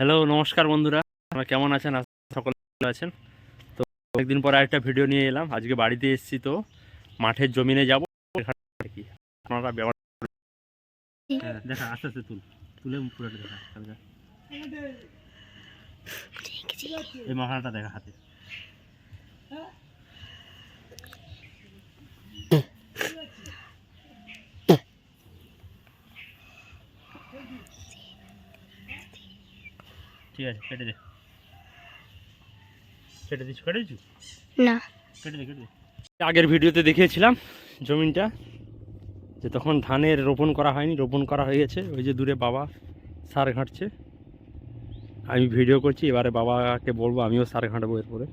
Hello নমস্কার বন্ধুরা। আপনারা কেমন আছেন? সকলে আছেন। তো একদিন পরে আরেকটা ভিডিও নিয়ে এলাম। আজকে বাড়িতে এসেছি তো। মাঠের জমিনে যাব। কি আপনারা ব্যবহার হ্যাঁ, দেখা আস্তে আস্তে তুল। তুলে পুরোটা দেখা এই মাখানাটা দেখা হাতে। ঠিক আছে কেটে দে। কেটে দিচ্ছি কেটে দিচ্ছি না। কেটে দে কেটে দে। আগের ভিডিওতে দেখিয়েছিলাম জমিনটা যে তখন ধানের রোপণ করা হয়নি রোপণ করা হয়ে গেছে। ওই যে দূরে বাবা সার ঘাঁটছে। আমি ভিডিও করছি এবারে বাবাকে বলব আমিও সার ঘাঁটবো এরপরে।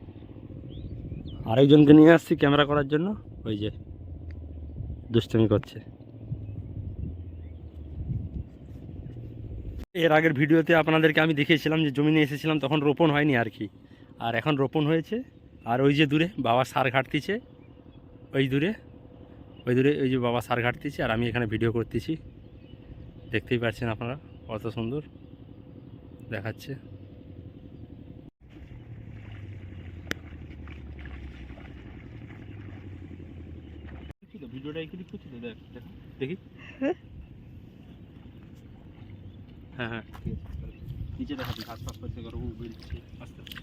আরেকজনকে নিয়ে আসছি ক্যামেরা করার জন্য। ওই যে দুষ্টমি করছে। এর আগের ভিডিওতে আপনাদেরকে আমি দেখিয়েছিলাম যে জমিনে এসেছিলাম তখন রোপণ হয়নি আর কি। আর এখন রোপণ হয়েছে। আর ওই যে দূরে বাবা সার ঘাটতিছে ওই দূরে ওই দূরে ওই যে বাবা সার ঘাটতিছে আর আমি এখানে ভিডিও করতেছি। দেখতেই পাচ্ছেন আপনারা কত সুন্দর দেখাচ্ছে। ভিডিওটা দেখ দেখ, দেখি। হুম। হ্যাঁ হ্যাঁ। ঠিক আছে নিচে দেখাচ্ছি ঘাস ফাস করতে করব বেরিয়েছি আস্তে আস্তে।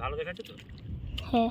ভালো দেখাচ্ছে তো? হ্যাঁ।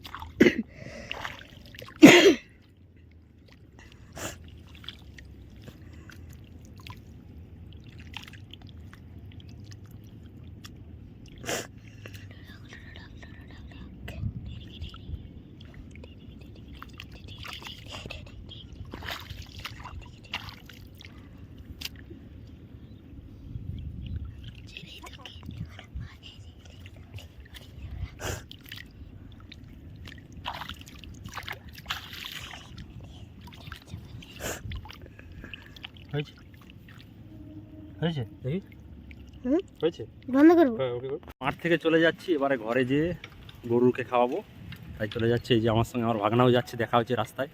হয়েছে? হয়েছে? দেখি। হয়েছে? বন্ধ করব। হ্যাঁ, ওকে মাঠ থেকে চলে যাচ্ছি এবারে ঘরে যেয়ে গরুকে খাওয়াবো। তাই চলে যাচ্ছে এই যে আমার সঙ্গে আমার ভাগনাও যাচ্ছে দেখা হচ্ছে রাস্তায়।